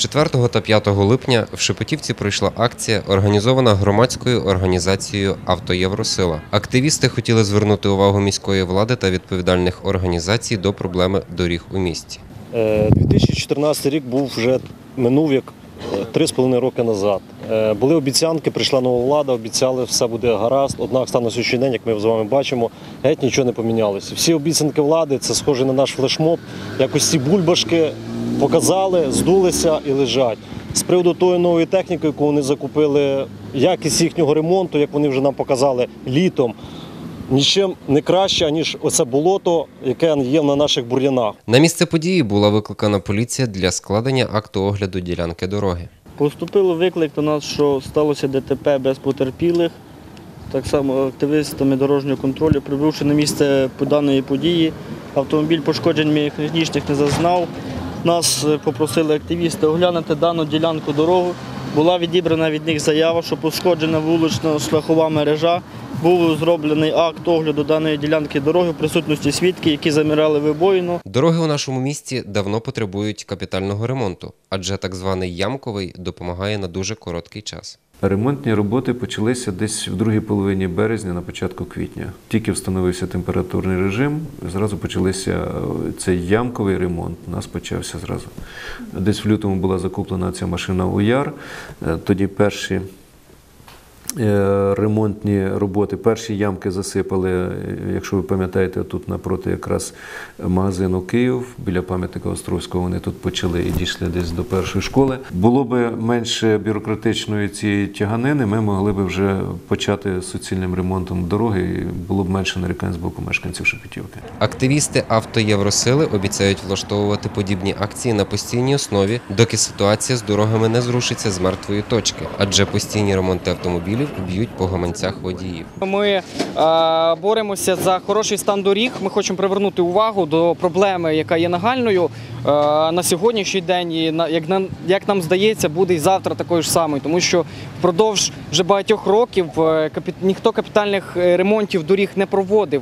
4 та 5 липня в Шепетівці пройшла акція, організована громадською організацією «Автоєвросила». Активісти хотіли звернути увагу міської влади та відповідальних організацій до проблеми доріг у місті. Е, 2014 рік був вже минув як е, три з половиною роки назад. Е, Були обіцянки, прийшла нова влада, обіцяли, все буде гаразд. Однак стан на сьогоднішній день, як ми з вами бачимо, геть нічого не помінялося. Всі обіцянки влади це схоже на наш флешмоб. Якось ці бульбашки показали, здулися і лежать. З приводу тої нової техніки, яку вони закупили, якість їхнього ремонту, як вони вже нам показали літом. Нічим не краще, ніж оце болото, яке є на наших бур'янах. На місце події була викликана поліція для складення акту огляду ділянки дороги. Поступило виклик до нас, що сталося ДТП без потерпілих. Так само активістами дорожнього контролю, прибувши на місце даної події, автомобіль пошкоджень механічних не зазнав. Нас е, попросили активісти оглянути дану ділянку дороги. Була відібрана від них заява, що пошкоджена вулично-шляхова мережа. Був зроблений акт огляду даної ділянки дороги в присутності свідків, які заміряли вибоїну. Дороги у нашому місті давно потребують капітального ремонту, адже так званий ямковий допомагає на дуже короткий час. Ремонтні роботи почалися десь в другій половині березня, на початку квітня. Тільки встановився температурний режим, зразу почалися е, цей ямковий ремонт. У нас почався зразу. Десь в лютому була закуплена ця машина УЯР. Е, Тоді перші ремонтні роботи, перші ямки засипали, е, якщо ви пам'ятаєте, тут напроти якраз магазину Київ, біля пам'ятника Островського, вони тут почали і дійшли десь до першої школи. Було би менше бюрократичної цієї тяганини, ми могли б вже почати суцільним ремонтом дороги, і було б менше нарікань з боку мешканців Шепетівки. Активісти «Автоєвросили» обіцяють влаштовувати подібні акції на постійній основі, доки ситуація з дорогами не зрушиться з мертвої точки, адже постійні ремонти автомобілів б'ють по гаманцях водіїв. Ми е, боремося за хороший стан доріг. Ми хочемо привернути увагу до проблеми, яка є нагальною е, на сьогоднішній день. І як нам як нам здається, буде і завтра такою ж самою, тому що впродовж вже багатьох років е, капі- ніхто капітальних е, ремонтів доріг не проводив.